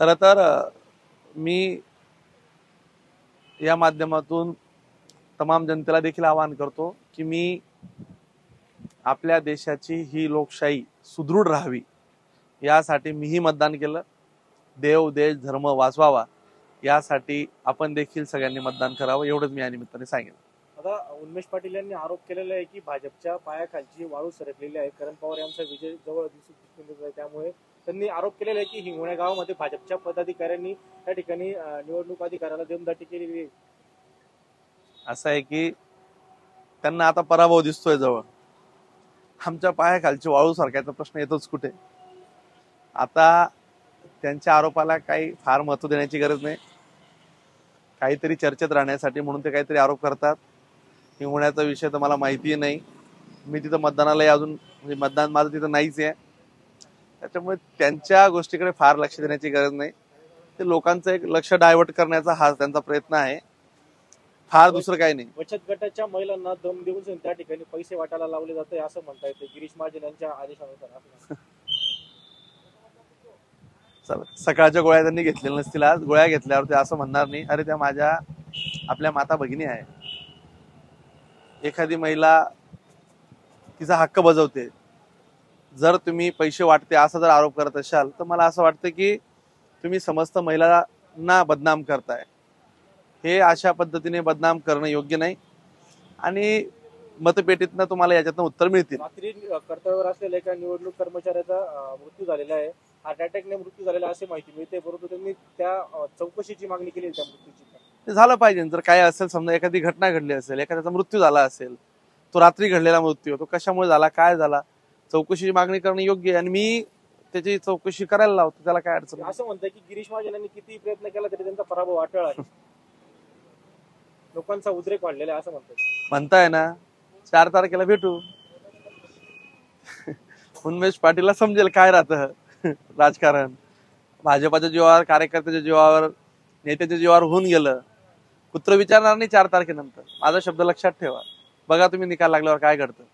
खरं तर मी या माध्यमातून तमाम जनतेला देखील आवाहन करतो की मी आपल्या देशाची ही लोकशाही सुदृढ राहावी. यासाठी मीही मतदान केलं. देव देश धर्म वाचवावा. यासाठी आपण देखील सगळ्यांनी मतदान करावं एवढंच मी या निमित्ताने सांगेन. आता उन्मेष पाटील यांनी आरोप केलेला आहे की भाजपच्या पायाखालची वाळू सरकलेली आहे. करण पवार यांचा विजय जवळ दिसू दिसून येत आहे. त्यामुळे त्यांनी आरोप केलेला आहे की हिंगोण्या गावामध्ये भाजपच्या पदाधिकाऱ्यांनी त्या ठिकाणी निवडणूक अधिकाऱ्याला देमदाटी केलेली आहे. असं आहे की त्यांना आता पराभव दिसतोय जवळ. आमच्या पायाखालची वाळू सारखायचा प्रश्न येतोच कुठे? आता त्यांच्या आरोपाला काही फार महत्त्व देण्याची गरज नाही. काहीतरी चर्चेत राहण्यासाठी म्हणून ते काहीतरी आरोप करतात. हिंगोण्याचा विषय तर मला माहिती नाही. मी तिथं मतदानालाही अजून म्हणजे मतदान माझं तिथं नाहीच आहे. त्याच्यामुळे त्यांच्या गोष्टीकडे फार लक्ष देण्याची गरज नाही. ते लोकांचं एक लक्ष डायव्हर्ट करण्याचा हा त्यांचा प्रयत्न आहे. फार दुसरं काही नाही. बचत गटाच्या महिलांना दम देऊन त्या ठिकाणी पैसे वाटायला लावले जाते असं म्हणता येते. गिरीश महाजन यांच्या आदेशानुसार सकाळच्या गोळ्या त्यांनी घेतलेल्या नसतील आज. गोळ्या घेतल्यावर ते असं म्हणणार नाही अरे त्या माझ्या आपल्या माता भगिनी आहे. एखादी महिला तिचा हक्क बजावते. जर तुम्ही पैसे वाटते असा जर आरोप करत असाल तर मला असं वाटतं की तुम्ही समस्त महिलांना बदनाम करताय. हे अशा पद्धतीने बदनाम करणं योग्य नाही. आणि मतपेटीतनं तुम्हाला याच्यातनं उत्तर मिळतील. रात्री कर्तव्यावर असलेल्या एका निवडणूक कर्मचाऱ्याचा मृत्यू झालेला आहे. हार्ट अटॅकने मृत्यू झालेला आहे अशी माहिती मिळते. परंतु त्यांनी त्या चौकशीची मागणी केली त्या मृत्यूची. ते झालं पाहिजे. जर काय असेल समजा एखादी घटना घडली असेल एखाद्याचा मृत्यू झाला असेल तो रात्री घडलेला मृत्यू तो कशामुळे झाला काय झाला चौकशीची मागणी करणं योग्य आहे आणि मी त्याची चौकशी करायला लावतो त्याला काय अडचण नाही. असं म्हणतंय की गिरीश महाजन यांनी किती प्रयत्न केला तरी त्यांचा पराभव अटळ आहे. लोकांचा उद्रेक वाढलेला आहे असं म्हणतात म्हणताय ना चार तारखेला भेटू. उन्मेष पाटीलला समजेल काय राहतं राजकारण. भाजपाच्या जीवावर कार्यकर्त्याच्या जीवावर नेत्याच्या जीवावर होऊन गेलं. कुत्र विचारणार नाही चार तारखेनंतर. माझा शब्द लक्षात ठेवा. बघा तुम्ही निकाल लागल्यावर काय घडतं.